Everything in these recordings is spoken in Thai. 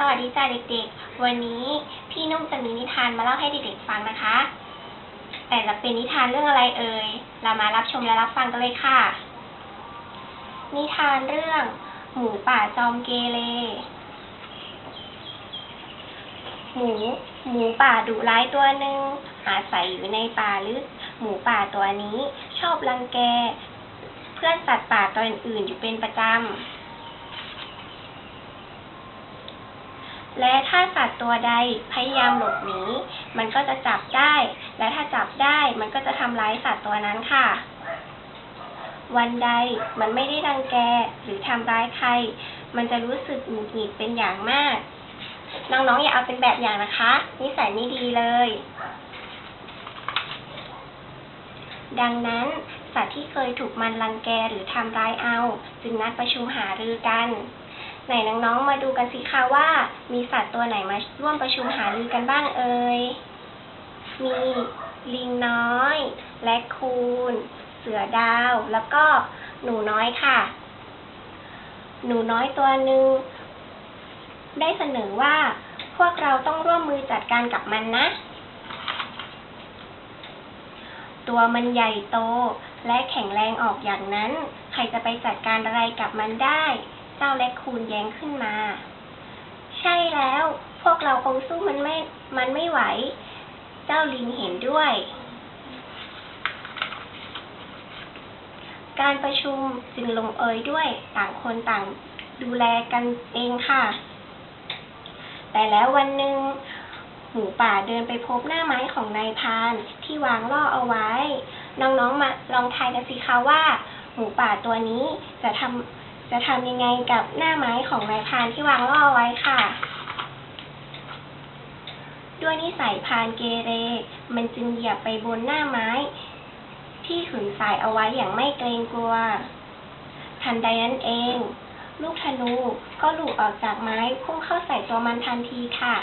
สวัสดีจ้าเด็กๆ วันนี้พี่นุ่มจะมีนิทานมาเล่าให้เด็กๆฟังนะคะ แต่จะเป็นนิทานเรื่องอะไรเอ่ย เรามารับชมและรับฟังกันเลยค่ะ นิทานเรื่อง หมูป่าจอมเกเร หมู หมูป่าดุร้ายตัวหนึ่งอาศัยอยู่ในป่าลึก หมูป่าตัวนี้ชอบรังแก เพื่อนสัตว์ป่าตัวอื่นๆอยู่เป็นประจำ และถ้าสัตว์ตัวใดพยายามหลบหนี มันก็จะจับได้ และถ้าจับได้มันก็จะทำร้ายสัตว์ตัวนั้นค่ะ วันใดมันไม่ได้รังแกหรือทำร้ายใคร มันจะรู้สึกหงุดหงิดเป็นอย่างมาก น้องๆอย่าเอาเป็นแบบอย่างนะคะ นิสัยไม่ดีเลย ดังนั้นสัตว์ที่เคยถูกมันรังแกหรือทำร้ายเอา จึงนัดประชุมหารือกัน ไหนน้องๆ มาดูกันสิคะว่า มีสัตว์ตัวไหนมาร่วมประชุมหารือกันบ้างเอ่ย มีลิงน้อย และคูน เสือดาว แล้วก็หนูน้อยค่ะ หนูน้อยตัวหนึ่งได้เสนอว่า พวกเราต้องร่วมมือจัดการกับมันนะ ตัวมันใหญ่โตและแข็งแรงออกอย่างนั้น ใครจะไปจัดการอะไรกับมันได้ เจ้าและคูนแย้งขึ้นมา ใช่แล้ว พวกเราคงสู้มันไม่ มันไม่ไหว เจ้าลิงเห็นด้วย การประชุมจึงลงเอยด้วยต่างคนต่างดูแลกันเองค่ะ แต่แล้ววันหนึ่งหมูป่าเดินไปพบหน้าไม้ของนายพานที่วางล่อเอาไว้ น้องๆมาลองทายกันสิคะว่า หมูป่าตัวนี้จะทำ จะทำยังไงกับหน้าไม้ของนายพานที่วางล่อเอาไว้ค่ะ ด้วยนิสัยพานเกเร มันจึงเหยียบไปบนหน้าไม้ ที่ขึงสายเอาไว้อย่างไม่เกรงกลัว ทันใดนั้นเอง ลูกธนูก็หลุดออกจากไม้พุ่งเข้าใส่ตัวมันทันทีค่ะ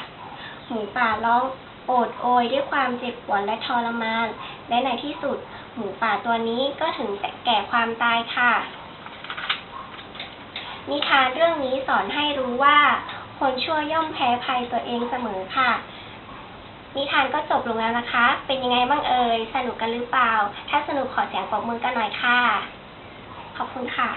หมูป่าร้องโอดโอยด้วยความเจ็บปวดและทรมาน และในที่สุด หมูป่าตัวนี้ก็ถึงแก่ความตายค่ะ นิทานเรื่องนี้สอนให้รู้ว่า คนชั่วย่อมแพ้ภัยตัวเองเสมอค่ะ นิทานก็จบลงแล้วนะคะ เป็นยังไงบ้างเอ่ย สนุกกันหรือเปล่า ถ้าสนุกขอเสียงปรบมือกันหน่อยค่ะ ขอบคุณค่ะ